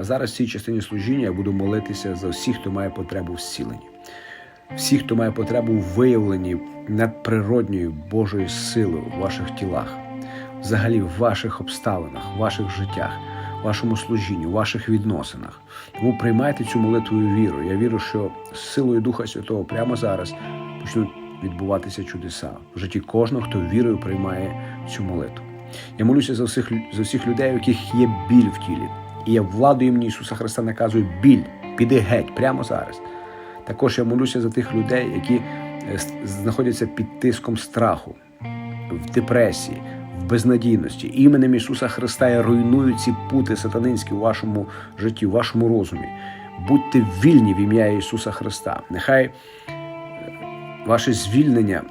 А зараз в цій частині служіння я буду молитися за всіх, хто має потребу в зціленні. Всіх, хто має потребу в виявленні надприродньої Божої сили у ваших тілах, взагалі в ваших обставинах, в ваших життях, в вашому служінні, у ваших відносинах. Тому приймайте цю молитву віру. Я вірю, що з силою Духа Святого прямо зараз почнуть відбуватися чудеса в житті кожного, хто вірою приймає цю молитву. Я молюся за всіх, за всіх людей, у яких є біль в тілі. І я владою імені Ісуса Христа наказую біль, піди геть прямо зараз. Також я молюся за тих людей, які е, знаходяться під тиском страху, в депресії, в безнадійності. Іменем Ісуса Христа я руйную ці пути сатанинські у вашому житті, у вашому розумі. Будьте вільні в ім'я Ісуса Христа. Нехай е, ваше звільнення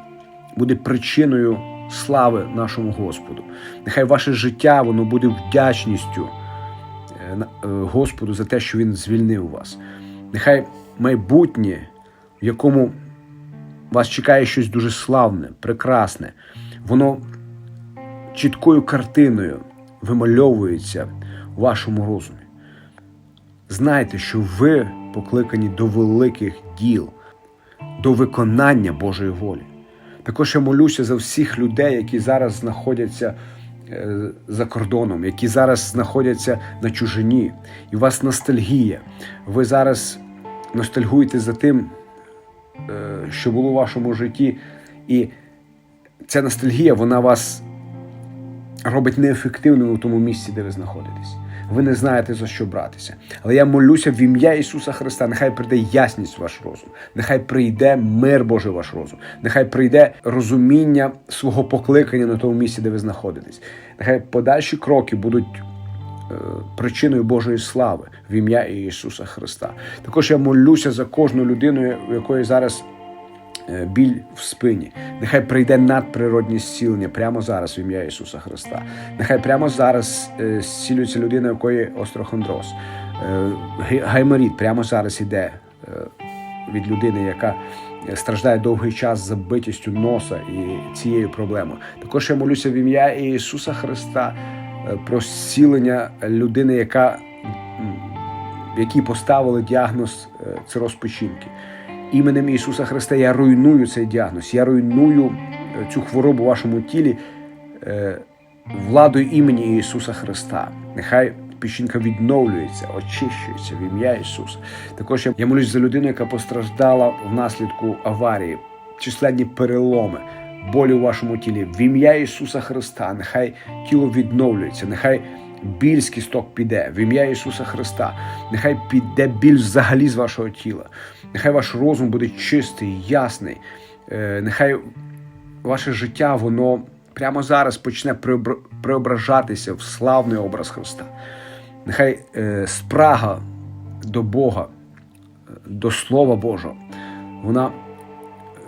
буде причиною слави нашому Господу. Нехай ваше життя воно буде вдячністю Господу за те, що Він звільнив вас. Нехай майбутнє, в якому вас чекає щось дуже славне, прекрасне, воно чіткою картиною вимальовується у вашому розумі. Знайте, що ви покликані до великих діл, до виконання Божої волі. Також я молюся за всіх людей, які зараз знаходяться е, за кордоном, які зараз знаходяться на чужині, і у вас ностальгія. Ви зараз ностальгуєте за тим, е, що було у вашому житті, і ця ностальгія вона вас робить неефективним у тому місці, де ви знаходитесь. Ви не знаєте за що братися. Але я молюся в ім'я Ісуса Христа. Нехай прийде ясність в ваш розум, нехай прийде мир Божий в ваш розум, нехай прийде розуміння свого покликання на тому місці, де ви знаходитесь. Нехай подальші кроки будуть е, причиною Божої слави в ім'я Ісуса Христа. Також я молюся за кожну людину, у якої зараз біль в спині. Нехай прийде надприродні зцілення прямо зараз в ім'я Ісуса Христа. Нехай прямо зараз е, зцілюється людина, у якої острохондроз. Е, Гайморіт прямо зараз іде е, від людини, яка е, страждає довгий час забитістю носа і цією проблемою. Також я молюся в ім'я Ісуса Христа е, про зцілення людини, яка в якій поставили діагноз е, цироз печінки. Іменем Ісуса Христа я руйную цей діагноз, я руйную е, цю хворобу у вашому тілі е, владою імені Ісуса Христа. Нехай печінка відновлюється, очищується в ім'я Ісуса. Також я- я молюсь за людину, яка постраждала внаслідку аварії, численні переломи, болі у вашому тілі. В ім'я Ісуса Христа. Нехай тіло відновлюється, нехай біль з кісток піде в ім'я Ісуса Христа. Нехай піде біль взагалі з вашого тіла. Нехай ваш розум буде чистий, ясний. Е, Нехай ваше життя, воно прямо зараз почне преображатися в славний образ Христа. Нехай е, спрага до Бога, е, до Слова Божого, вона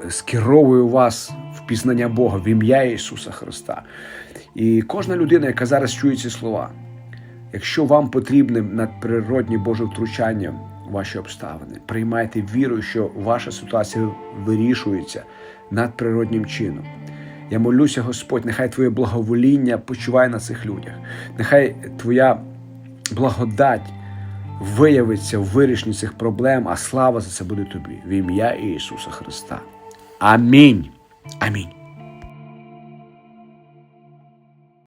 скеровує вас пізнання Бога в ім'я Ісуса Христа. І кожна людина, яка зараз чує ці слова, якщо вам потрібне надприродні Боже втручання в ваші обставини, приймайте віру, що ваша ситуація вирішується надприроднім чином. Я молюся, Господь, нехай Твоє благовоління почуває на цих людях. Нехай Твоя благодать виявиться в вирішенні цих проблем, а слава за це буде тобі в ім'я Ісуса Христа. Амінь. Амінь.